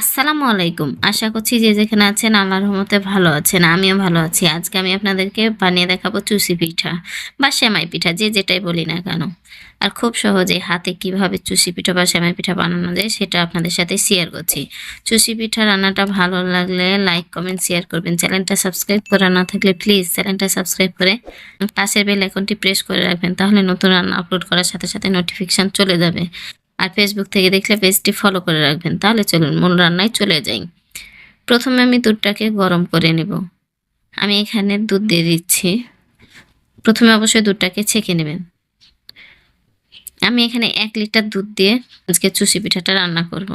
আসসালামু আলাইকুম। আশা করছি যে যেখানে আছেন আল্লাহর রহমতে ভালো আছেন, আমিও ভালো আছি। আজকে আমি আপনাদেরকে বানিয়ে দেখাবো চুষি পিঠা বা সেমাই পিঠা, যে যেটাই বলি না কেন। আর খুব সহজে হাতে কীভাবে চুষি পিঠা বা সেমাই পিঠা বানানো যায় সেটা আপনাদের সাথে শেয়ার করছি। চুষি পিঠা রান্নাটা ভালো লাগলে লাইক কমেন্ট শেয়ার করবেন। চ্যানেলটা সাবস্ক্রাইব করা না থাকলে প্লিজ চ্যানেলটা সাবস্ক্রাইব করে পাশের বেল আইকনটি প্রেস করে রাখবেন, তাহলে নতুন রান্না আপলোড করার সাথে সাথে নোটিফিকেশান চলে যাবে। আর ফেসবুক থেকে দেখলে পেজটি ফলো করে রাখবেন। তাহলে চলুন, মূল রান্নায় চলে যাই। প্রথমে আমি দুধটাকে গরম করে নেব। আমি এখানে দুধ দিয়ে দিচ্ছি। প্রথমে অবশ্যই দুধটাকে ছেঁকে নেবেন। আমি এখানে এক লিটার দুধ দিয়ে আজকে চুষি পিঠাটা রান্না করব।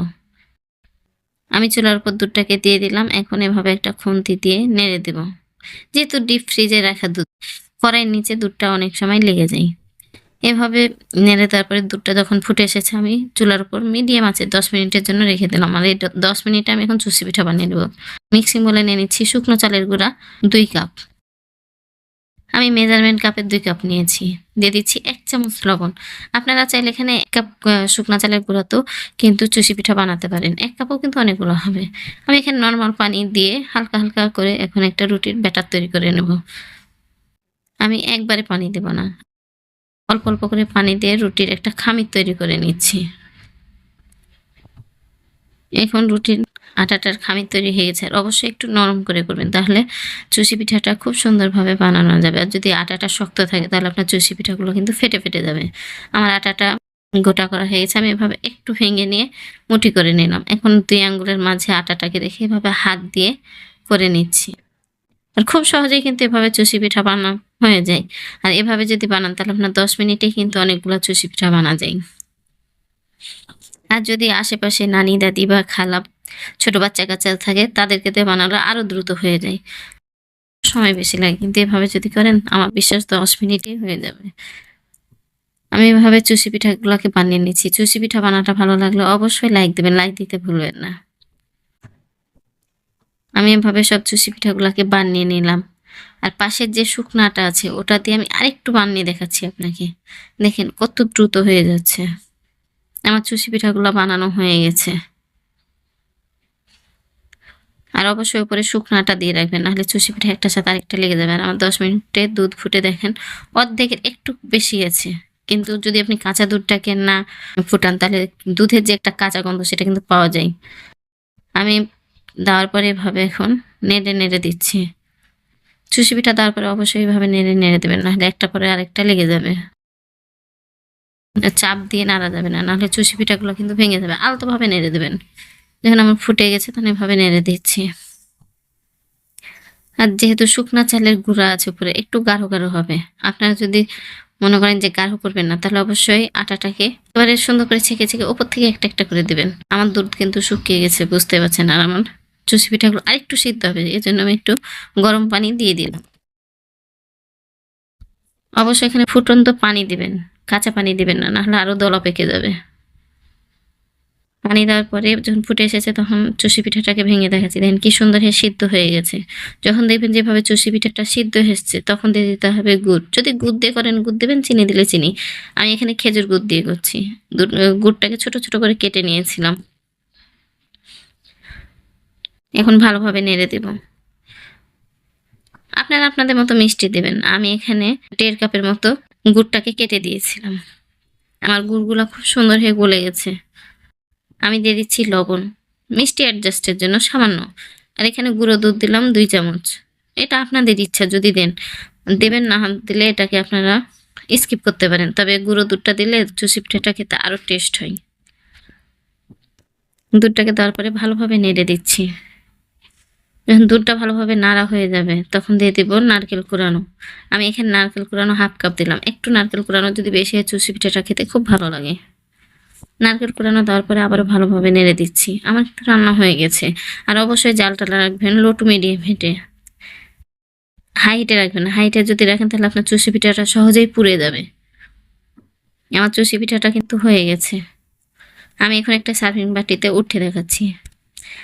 আমি চুলার উপর দুধটাকে দিয়ে দিলাম। এখন এভাবে একটা খুন্তি দিয়ে নেড়ে দেব। যেহেতু ডিপ ফ্রিজে রাখা দুধ, কড়াইয়ের নিচে দুধটা অনেক সময় লেগে যায়। এভাবে নেড়ে তারপরে দুধটা যখন ফুটে এসেছে, আমি চুলার উপর মিডিয়াম আছে, দশ মিনিটের জন্য রেখে দিলাম। আর এই দশ মিনিটে আমি এখন চুষি পিঠা বানিয়ে নেব। মিক্সিং বলে নিয়ে নিচ্ছি শুকনো চালের গুঁড়া, দুই কাপ আমি মেজারমেন্ট কাপের দুই কাপ নিয়েছি। দিয়ে দিচ্ছি এক চামচ লবণ। আপনারা চাইলে এখানে এক কাপ শুকনো চালের তো কিন্তু চুষি পিঠা বানাতে পারেন। এক কাপও কিন্তু অনেকগুলো হবে। আমি এখানে নর্মাল পানি দিয়ে হালকা হালকা করে এখন একটা রুটির ব্যাটার তৈরি করে নেব। আমি একবারে পানি দেব না। অল্প অল্প করে পানি দিয়ে রুটির একটা খামির তৈরি করে নিচ্ছি। এখন রুটির আটাটার খামির তৈরি হয়ে গেছে, আর অবশ্যই একটু নরম করে করবেন, তাহলে চুষি পিঠাটা খুব সুন্দরভাবে বানানো যাবে। আর যদি আটাটা শক্ত থাকে, তাহলে আপনার চুষি পিঠাগুলো কিন্তু ফেটে ফেটে যাবে। আমার আটাটা গোটা করা হয়ে গেছে, আমি এভাবে একটু ভেঙে নিয়ে মুটি করে নিলাম। এখন দুই আঙ্গুলের মাঝে আটাটাকে রেখে এভাবে হাত দিয়ে করে নিচ্ছি। আর খুব সহজেই কিন্তু এভাবে চুষি পিঠা বানানো হয়ে যায়। আর এভাবে যদি বানান, তাহলে আপনার দশ মিনিটে কিন্তু অনেকগুলো চুষি পিঠা বানা যায়। আর যদি আশেপাশে নানি, দাদি বা খালা, ছোট বাচ্চা কাচ্চা থাকে, তাদেরকে দিয়ে বানালে আরও দ্রুত হয়ে যায়। সময় বেশি লাগে, কিন্তু এভাবে যদি করেন, আমার বিশ্বাস দশ মিনিটেই হয়ে যাবে। আমি এভাবে চুষি পিঠাগুলোকে বানিয়ে নিচ্ছি। চুষি পিঠা বানাটা ভালো লাগলে অবশ্যই লাইক দেবেন। লাইক দিতে ভুলবেন না। আমি এভাবে সব চুষি পিঠাগুলোকে বানিয়ে নিলাম। আর পাশের যে শুকনাটা আছে, ওটা দিয়ে আমি আরেকটু বানিয়ে দেখাচ্ছি আপনাকে। দেখেন কত দ্রুত হয়ে যাচ্ছে। আমার চুষি পিঠাগুলো বানানো হয়ে গেছে। আর অবশ্যই উপরে শুকনাটা দিয়ে রাখবেন, নাহলে চুষি পিঠা একটা সাথে আরেকটা লেগে যাবে। আর আমার দশ মিনিটে দুধ ফুটে দেখেন, অর্ধেকের একটু বেশি আছে। কিন্তু যদি আপনি কাঁচা দুধটাকে না ফুটান, তাহলে দুধের যে একটা কাঁচা গন্ধ, সেটা কিন্তু পাওয়া যায়। আমি দেওয়ার পরে এভাবে এখন নেড়ে নেড়ে দিচ্ছি। চুষি পিঠা দেওয়ার পরে অবশ্যই এভাবে নেড়ে নেড়ে দেবেন নাহলে একটা পরে আরেকটা লেগে যাবে। চাপ দিয়ে নাড়া যাবে না নাহলে চুষি পিঠাগুলো কিন্তু ভেঙে যাবে। আলতোভাবে নেড়ে দেবেন। যখন আমার ফুটে গেছে তখন এভাবে নেড়ে দিচ্ছি। আর যেহেতু শুকনা চালের গুঁড়া আছে উপরে, একটু গাঢ় গাঢ় হবে। আপনারা যদি মনে করেন যে গাঢ় করবেন না, তাহলে অবশ্যই আটাটাকে এবারে সুন্দর করে ছেঁকে ছেঁকে ওপর থেকে একটা একটা করে দিবেন। আমার দুধ কিন্তু শুকিয়ে গেছে, বুঝতে পারছেন আর আমার চুষি পিঠাগুলো আরেকটু সিদ্ধ হবে এই জন্য আমি একটু গরম পানি দিয়ে দিলাম। অবশ্যই এখানে ফুটন্ত পানি দিবেন, কাঁচা পানি দিবেন না, নাহলে আরও দলা পেকে যাবে। পানি দেওয়ার পরে যখন ফুটে এসেছে তখন চুষি পিঠাটাকে ভেঙে দেখাচ্ছি। দেখেন কি সুন্দর হয়ে সিদ্ধ হয়ে গেছে। যখন দেখবেন যেভাবে চুষি পিঠাটা সিদ্ধ এসছে তখন দিয়ে দিতে হবে গুড়। যদি গুড় দিয়ে করেন, গুড় দেবেন, চিনি দিলে চিনি। আমি এখানে খেজুর গুড় দিয়ে করছি। গুড়টাকে ছোট ছোট করে কেটে নিয়েছিলাম। এখন ভালোভাবে নেড়ে দেব। আপনারা আপনাদের মতো মিষ্টি দেবেন। আমি এখানে দেড় কাপের মতো গুড়টাকে কেটে দিয়েছিলাম। আমার গুড়গুলো খুব সুন্দর হয়ে গলে গেছে। আমি দিয়ে দিচ্ছি লবণ। মিষ্টি অ্যাডজাস্টের জন্য সামান্য। আর এখানে গুঁড়ো দুধ দিলাম দুই চামচ। এটা আপনাদের ইচ্ছা, যদি দেন। দেবেন না দিলে এটাকে আপনারা স্কিপ করতে পারেন। তবে গুঁড়ো দুধটা দিলে চুষি পিঠাটা খেতে আরও টেস্ট হয়। দুধটাকে দেওয়ার পরে ভালোভাবে নেড়ে দিচ্ছি। দুধটা ভালোভাবে নাড়া হয়ে যাবে, তখন দিয়ে দেবো নারকেল কুড়ানো। আমি এখানে নারকেল কুড়ানো হাফ কাপ দিলাম। একটু নারকেল কুড়ানো যদি বেশি হয় চুষি পিঠাটা খেতে খুব ভালো লাগে। নারকেল কুড়ানো দেওয়ার পরে আবারও ভালোভাবে নেড়ে দিচ্ছি। আমার কিন্তু রান্না হয়ে গেছে। আর অবশ্যই জালটা রাখবেন লো টু মিডিয়াম হিটে হাই হিটে রাখবেন। হাই হিটে যদি রাখেন, তাহলে আপনার চুষি পিঠাটা সহজেই পুড়ে যাবে। আমার চুষি পিঠাটা কিন্তু হয়ে গেছে। আমি এখন একটা সার্ভিং বাটিতে উঠে দেখাচ্ছি।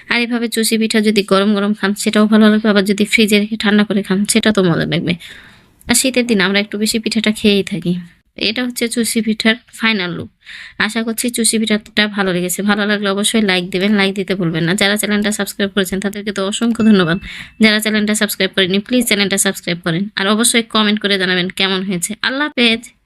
আর এভাবে চুষি পিঠা যদি গরম গরম খান, সেটাও ভালো লাগবে। আবার যদি ফ্রিজে রেখে ঠান্ডা করে খান, সেটা তো মজা লাগবে। আর শীতের দিন আমরা একটু বেশি পিঠাটা খেয়েই থাকি। এটা হচ্ছে চুষি পিঠার ফাইনাল লুক আশা করছি চুষি পিঠাটা ভালো লেগেছে। ভালো লাগলে অবশ্যই লাইক দেবেন। লাইক দিতে ভুলবেন না। যারা চ্যানেলটা সাবস্ক্রাইব করেছেন, তাদেরকে তো অসংখ্য ধন্যবাদ। যারা চ্যানেলটা সাবস্ক্রাইব করেনি প্লিজ চ্যানেলটা সাবস্ক্রাইব করেন। আর অবশ্যই কমেন্ট করে জানাবেন কেমন হয়েছে। আল্লাহ হাফেজ।